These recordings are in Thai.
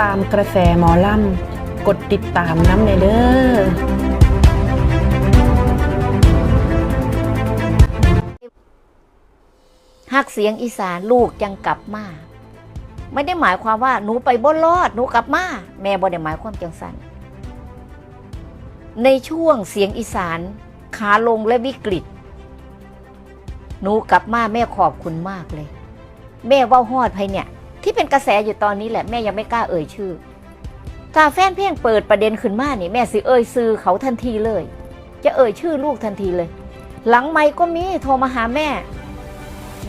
ตามกระแสหมอลำกดติดตามน้ำในเด้อหักเสียงอีสานลูกจังกลับมาไม่ได้หมายความว่าหนูไปบ่รอดหนูกลับมาแม่บ่ได้หมายความจังสันในช่วงเสียงอีสานขาลงและวิกฤต หนูกลับมาแม่ขอบคุณมากเลย แม่เว่าฮอดไพเนี่ย ที่เป็นกระแสอยู่ตอนนี้แหละแม่ยังไม่กล้าเอ่ยชื่อถ้าแฟนเพลงเปิดประเด็นขึ้นมานี่แม่สิเอ่ยซื้อเขาทันทีเลย จะเอ่ยชื่อลูกทันทีเลย หลังไม่ก็มีโทรมาหาแม่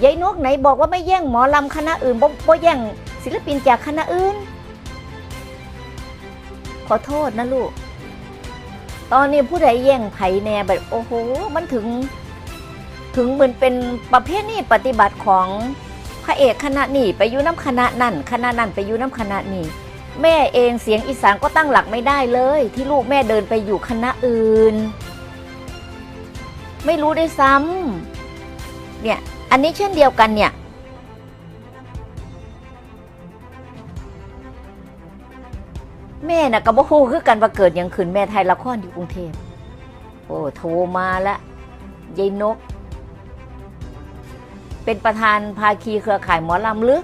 ยายนกไหนบอกว่าไม่แย่งหมอลำคณะอื่นบ่บ่แย่งศิลปินจากคณะอื่น ขอโทษนะลูก ตอนนี้ผู้ใดแย่งไผแน่แบบโอ้โห มันถึง ถึงเหมือนเป็นประเภทนี้ปฏิบัติของ พระเอกคณะนี่ไปอยู่น้ำคณะนั่นคณะนั่นไปอยู่น้ำคณะนี่แม่เองเสียงอีสานก็ตั้งหลักไม่ได้เลย ที่ลูกแม่เดินไปอยู่คณะอื่น ไม่รู้ได้ซ้ำเนี่ยอันนี้เช่นเดียวกันเนี่ยแม่น่ะก็บ่ฮู้คือกันว่าเกิดยังขึ้นแม่ไทยละครอยู่กรุงเทพโอ้โทรมาละยายนก เป็นประธานภาคีเครือข่ายหมอลำหรือ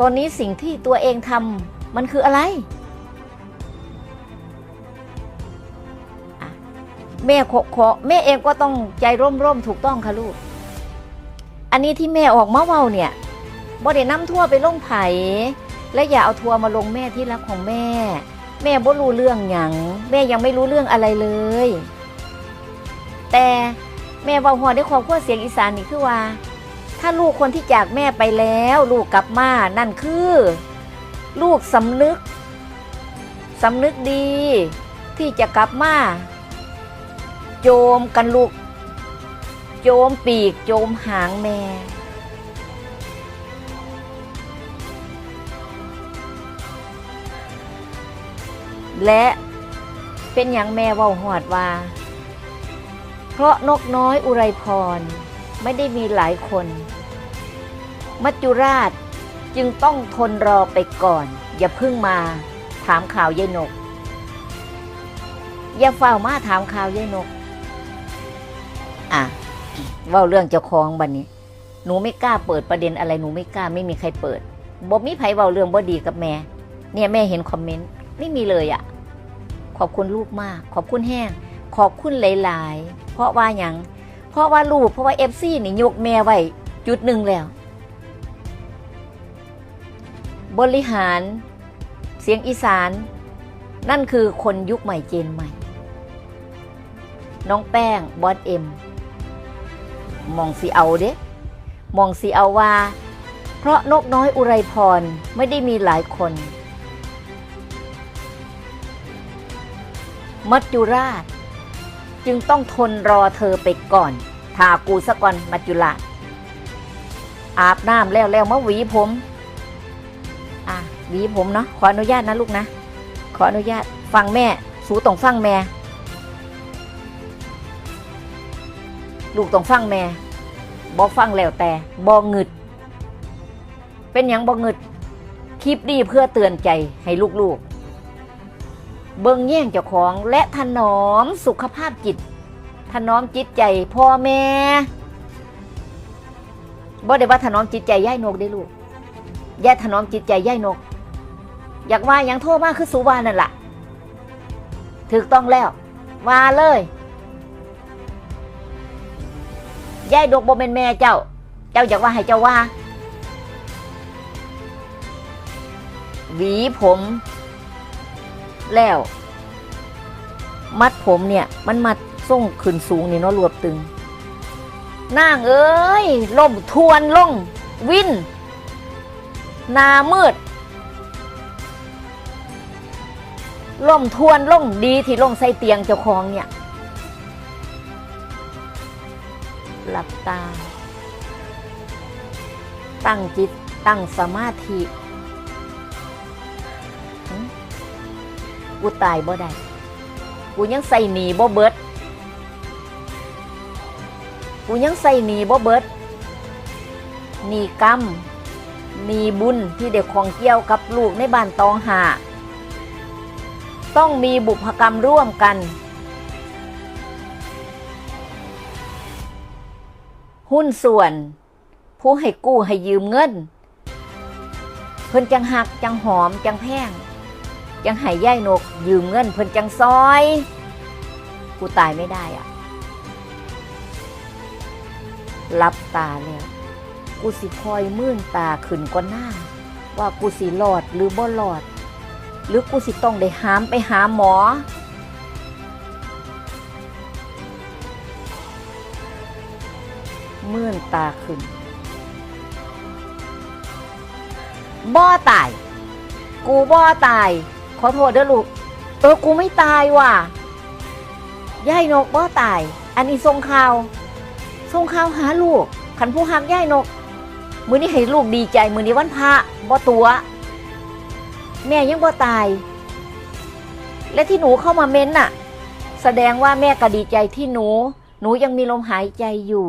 ตอนนี้สิ่งที่ตัวเองทำมันคืออะไร แม่ขอขอแม่เองก็ต้องใจร่มๆถูกต้องค่ะลูก อันนี้ที่แม่ออกมาเว้าเนี่ยบ่ได้น้ำทั่วไปลงไผ่และอย่าเอาทัวร์มาลงแม่ที่รักของแม่ แม่บ่รู้เรื่องหยังแม่ยังไม่รู้เรื่องอะไรเลย แต่ แม่เว้าหัวด้วยความขั้วเสียงอีสานนี่คือว่า ถ้าลูกคนที่จากแม่ไปแล้ว ลูกกลับมานั่นคือ ลูกสำนึกสำนึกดี ที่จะกลับมาโจมกันลูก โจมปีก โจมหางแม่และเป็นอย่างแม่ว่าหอดว่า เพราะนกน้อยอุไรพรไม่ได้มีหลายคน มัจจุราชจึงต้องทนรอไปก่อน อย่าพึ่งมาถามข่าวยายนก อย่าเฝ้ามาถามข่าวยายนก อะว่าเรื่องเจ้าของบันนี้ หนูไม่กล้าเปิดประเด็นอะไรหนูไม่กล้าไม่มีใครเปิดบ่มีไผเว้าเรื่องบ่ดีกับแม่ เนี่ยแม่เห็นคอมเมนต์ไม่มีเลยอะ่ะ ขอบคุณลูกมาก ขอบคุณแห้ง ขอบคุณหลาย ๆ เพราะว่าอย่างเพราะว่าลูกเพราะว่าเอฟซีนี่ยกแม่ไว้จุดหนึ่งแล้ว บริหารเสียงอีสาน นั่นคือคนยุคใหม่เจนใหม่ น้องแป้งบอสเอ็ม มองสีเอาเด้มองสีเอาว่า เพราะนกน้อยอุไรพรไม่ได้มีหลายคน มัจจุราช จึงต้องทนรอเธอไปก่อนทากูสะก่อนมัจจุราอาบน้ำแล้วแล้วมาหวีผม อะหวีผมเนาะขออนุญาตนะลูกนะ ขออนุญาตฟังแม่ สูต้องฟังแม่ ลูกต้องฟังแม่บอฟังแล้วแต่บอหงึด เป็นอย่างบอหงึดคลิปดีเพื่อเตือนใจให้ลูกๆ เบิ่งแย่งเจ้าของและถนอมสุขภาพจิต ถนอมจิตใจพ่อแม่บ่ได้ว่าถนอมจิตใจย่ายนกได้ลูกย่าถนอมจิตใจย่ายนก อยากว่ายังโทษมากคือสุวานั่นล่ะถูกต้องแล้วว่าเลยย่ายดกบ่เป็นแม่เจ้า เจ้าอยากว่าให้เจ้าว่า หวีผม แล้ว มัดผมเนี่ย มันมัดส่งขึ้นสูงนี่เนาะรวบตึงนางเอ้ยล่มทวนลง วินนามืดล่มทวนล่งดีที่ล่งใส่เตียงเจ้าของเนี่ย หลับตา ตั้งจิตตั้งสมาธิ กูตายบ่ได้ กูยังใส่หนีบ่เบิด กูยังใส่หนีบ่เบิดหนีกรรมมีบุญที่เด็กของเกี่ยวกับลูกในบ้านตองหา ต้องมีบุพกรรมร่วมกัน หุ้นส่วน ผู้ให้กู้ให้ยืมเงิน เพิ่นจังหักจังหอมจังแพง จังให้ย่ายนก ยืมเงินเพิ่นจังซอย กูตายไม่ได้อะรับตาแล้ว กูสิคอยมื่นตาขึ้นกว่าหน้า ว่ากูสิรอดหรือบ่รอด หรือกูสิต้องได้หามไปหาหมอ มื่นตาขึ้นบ่ตาย กูบ่ตาย อโทษเด้อลูก เออกูไม่ตายว่ะยายนกบ่ตาย อันนี้ทรงข่าวทรงข่าวหาลูกขันผู้หักยายนก มือนี้ให้ลูกดีใจ มือนี้วันพระบ่ตัว แม่ยังบ่ตาย และที่หนูเข้ามาเม้นน่ะ แสดงว่าแม่ก็ดีใจที่หนู หนูยังมีลมหายใจอยู่